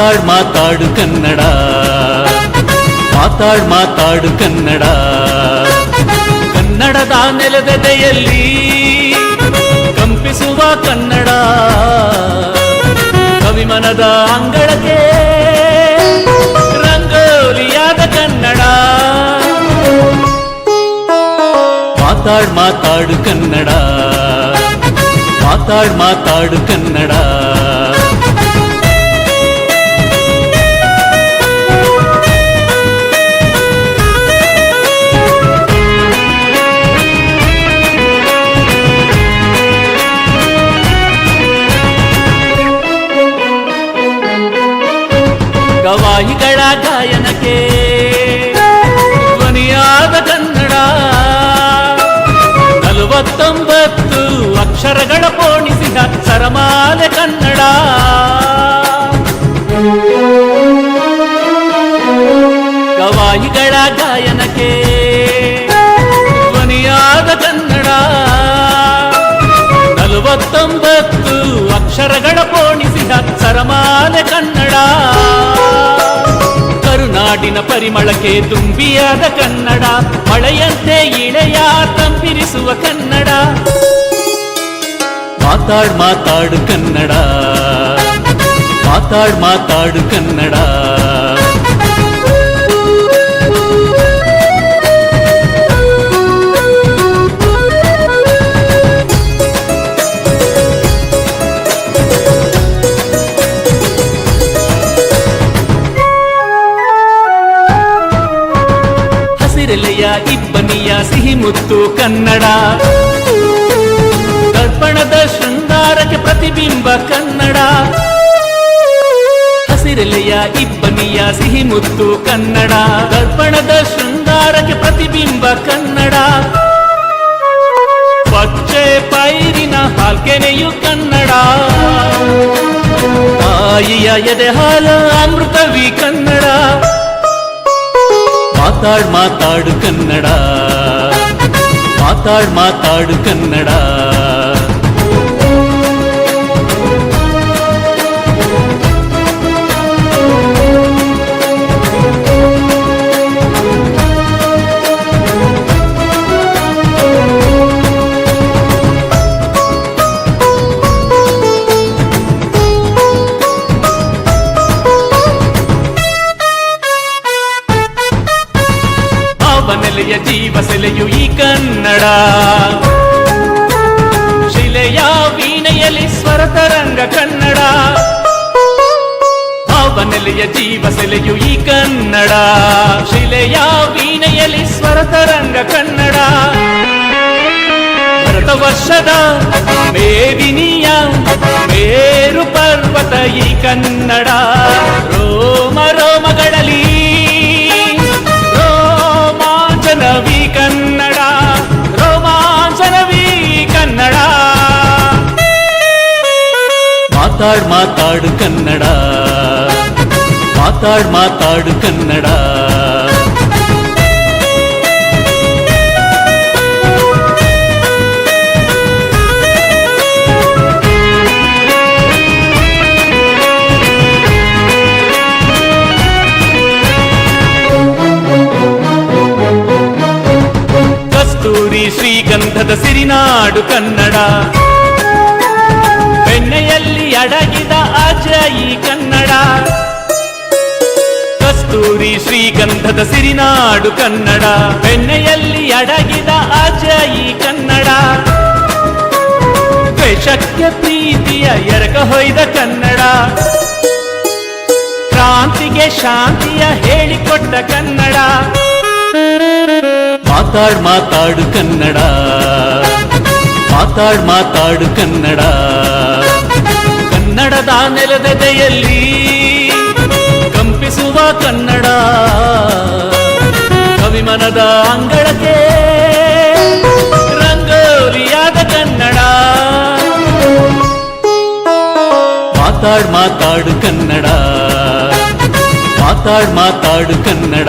ಮಾತಾಡ್ ಮಾತಾಡು ಕನ್ನಡ. ಮಾತಾಡ್ ಮಾತಾಡು ಕನ್ನಡ. ಕನ್ನಡದ ನೆಲದೆದೆಯಲ್ಲಿ ಕಂಪಿಸುವ ಕನ್ನಡ. ಕವಿಮನದ ಅಂಗಳಕ್ಕೆ ರಂಗೋಲಿಯಾದ ಕನ್ನಡ. ಮಾತಾಡ್ ಮಾತಾಡು ಕನ್ನಡ. ಮಾತಾಡ್ ಮಾತಾಡು ಕನ್ನಡ. ಗವಾಯಿಗಳ ಗಾಯನಕ್ಕೆ. ಧ್ವನಿಯಾದ ಕನ್ನಡ. ನಲವತ್ತೊಂಬತ್ತು ಅಕ್ಷರಗಳ ಪೋಣಿಸಿದ ಸರಮಾಲೆ ಕನ್ನಡ. ಗವಾಯಿಗಳ ಗಾಯನಕ್ಕೆ. ಧ್ವನಿಯಾದ ಕನ್ನಡ. ನಲವತ್ತೊಂಬತ್ತು ಅಕ್ಷರಗಳ ಪೋಣಿಸಿದ ಸರಮಾಲೆ ಕನ್ನಡ. ಕರುನಾಡಿನ ಪರಿಮಳಕ್ಕೆ ತುಂಬಿಯಾದ ಕನ್ನಡ ಮಳೆಯಂತೆ ಇಳೆಯ ತಂಪಿರಿಸುವ ಕನ್ನಡ ಮಾತಾಡ್ ಮಾತಾಡು ಕನ್ನಡ ಮಾತಾಡ್ ಮಾತಾಡು ಕನ್ನಡ ಹಸಿರೆಲೆಯ ಇಬ್ಬನಿಯ ಸಿಹಿ ಮುತ್ತು ಕನ್ನಡ. ದರ್ಪಣದ ಶೃಂಗಾರಕ್ಕೆ ಪ್ರತಿಬಿಂಬ ಕನ್ನಡ. ಹಸಿರೆಲೆಯ ಇಬ್ಬನಿಯ ಸಿಹಿ ಮುತ್ತು ಕನ್ನಡ. ದರ್ಪಣದ ಶೃಂಗಾರಕ್ಕೆ ಪ್ರತಿಬಿಂಬ ಕನ್ನಡ. ಪಚ್ಚೆ ಪೈರಿನ ಹಾಲ್ಕೆನೆಯು ಕನ್ನಡ. ತಾಯಿಯ ಎದೆ ಹಾಲ ಅಮೃತವಿ ಮಾತಾಡ್ ಮಾತಾಡು ಕನ್ನಡ ಮಾತಾಡ್ ಮಾತಾಡು ಕನ್ನಡ ಭಾವನೆಲೆಯ ಜೀವ ಸೆಲೆಯು ಈ ಕನ್ನಡ. ಶಿಲೆಯ ವೀಣೆಯಲ್ಲಿ ಸ್ವರತರಂಗ ಕನ್ನಡ. ಭಾವನೆಲೆಯ ಜೀವ ಸೆಲೆಯು ಈ ಕನ್ನಡ. ಶಿಲೆಯ ವೀಣೆಯಲ್ಲಿ ಸ್ವರತರಂಗ ಕನ್ನಡ. ಭರತ ವರ್ಷದ ಮೇದಿನಿಯ ಮೇರು ಪರ್ವತ ಈ ಕನ್ನಡ. ಮಾತಾಡ್ ಮಾತಾಡು ಕನ್ನಡ ಮಾತಾಡ್ ಮಾತಾಡು ಕನ್ನಡ ಕಸ್ತೂರಿ ಶ್ರೀಗಂಧದ ಸಿರಿನಾಡು ಕನ್ನಡ ಅಡಗಿದ ಅಜಯಿ ಕನ್ನಡ. ಕಸ್ತೂರಿ ಶ್ರೀಗಂಧದ ಸಿರಿನಾಡು ಕನ್ನಡ. ಬೆಣ್ಣೆಯಲ್ಲಿ ಅಡಗಿದ ಅಜಯಿ ಕನ್ನಡ. ದ್ವೇಷಕ್ಕೆ ಪ್ರೀತಿಯ ಎರಕ ಹೊಯ್ದ ಕನ್ನಡ. ಕ್ರಾಂತಿಗೆ ಶಾಂತಿಯ ಹೇಳಿಕೊಟ್ಟ ಕನ್ನಡ. ಮಾತಾಡ್ ಮಾತಾಡು ಕನ್ನಡ. ಮಾತಾಡ್ ಮಾತಾಡು ಕನ್ನಡ. ಕನ್ನಡದ ನೆಲದೆದೆಯಲ್ಲಿ ಕಂಪಿಸುವ ಕನ್ನಡ. ಕವಿಮನದ ಅಂಗಳಕ್ಕೆ ರಂಗೋಲಿಯಾದ ಕನ್ನಡ. ಮಾತಾಡ್ ಮಾತಾಡು ಕನ್ನಡ. ಮಾತಾಡ್ ಮಾತಾಡು ಕನ್ನಡ.